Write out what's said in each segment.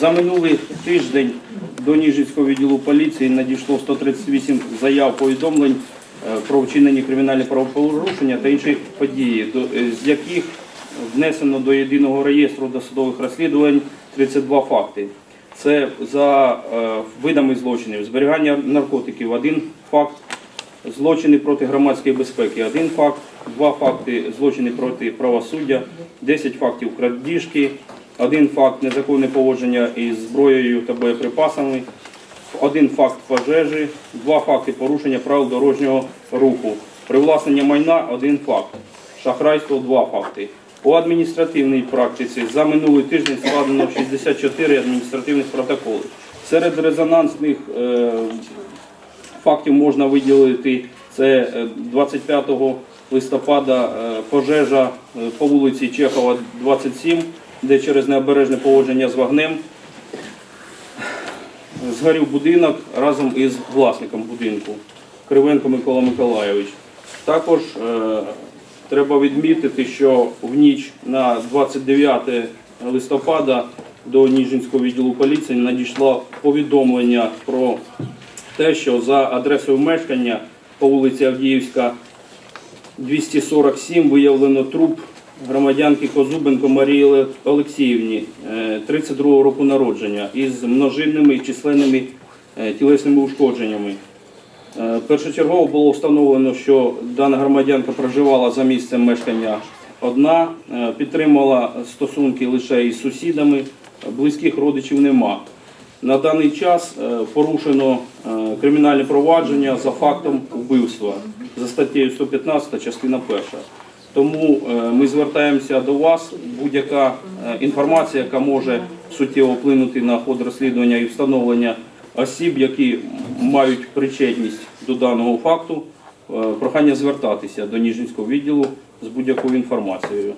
За минулий тиждень до Ніжинського відділу поліції надійшло 138 заяв повідомлень е, про вчинені кримінальні правопорушення та інші події, е, з яких внесено до єдиного реєстру досудових розслідувань 32 факти. Це за е, видами злочинів, зберігання наркотиків, один факт, злочини проти громадської безпеки, один факт, два факти злочини проти правосуддя, 10 фактів крадіжки, один факт незаконне поводження із зброєю та боєприпасами, один факт пожежі, два факти порушення правил дорожнього руху, привласнення майна один факт, шахрайство два факти. У адміністративній практиці за минулий тиждень складено 64 адміністративних протоколи. Серед резонансних е, фактів можна виділити це е, 25 листопада е, пожежа е, по вулиці Чехова, 27, де через необережне поводження з вогнем згорів будинок разом із власником будинку Кривенко Микола Миколайович. Також е, треба відмітити, що в ніч на 29 листопада до Ніжинського відділу поліції надійшло повідомлення про те, що за адресою мешкання по вулиці Авдіївська 247 виявлено труп громадянки Козубенко Марії Олексіївні, е, 32 року народження, із множинними і численними е, тілесними ушкодженнями. Е, Першочергово було встановлено, що дана громадянка проживала за місцем мешкання одна, е, підтримувала стосунки лише із сусідами, близьких родичів нема. На даний час е, порушено е, кримінальне провадження за фактом вбивства за статтею 115 частина 1. Тому е, ми звертаємося до вас. Будь-яка е, інформація, яка може суттєво вплинути на ход розслідування і встановлення осіб, які мають причетність до даного факту, е, прохання звертатися до Ніжинського відділу з будь-якою інформацією.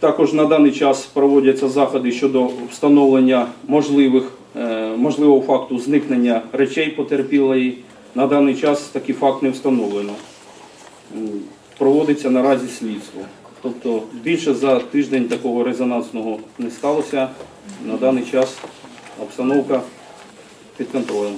Також на даний час проводяться заходи щодо встановлення можливих, можливого факту зникнення речей потерпілої. На даний час такий факт не встановлено. Проводиться наразі слідство. Тобто більше за тиждень такого резонансного не сталося. На даний час обстановка під контролем.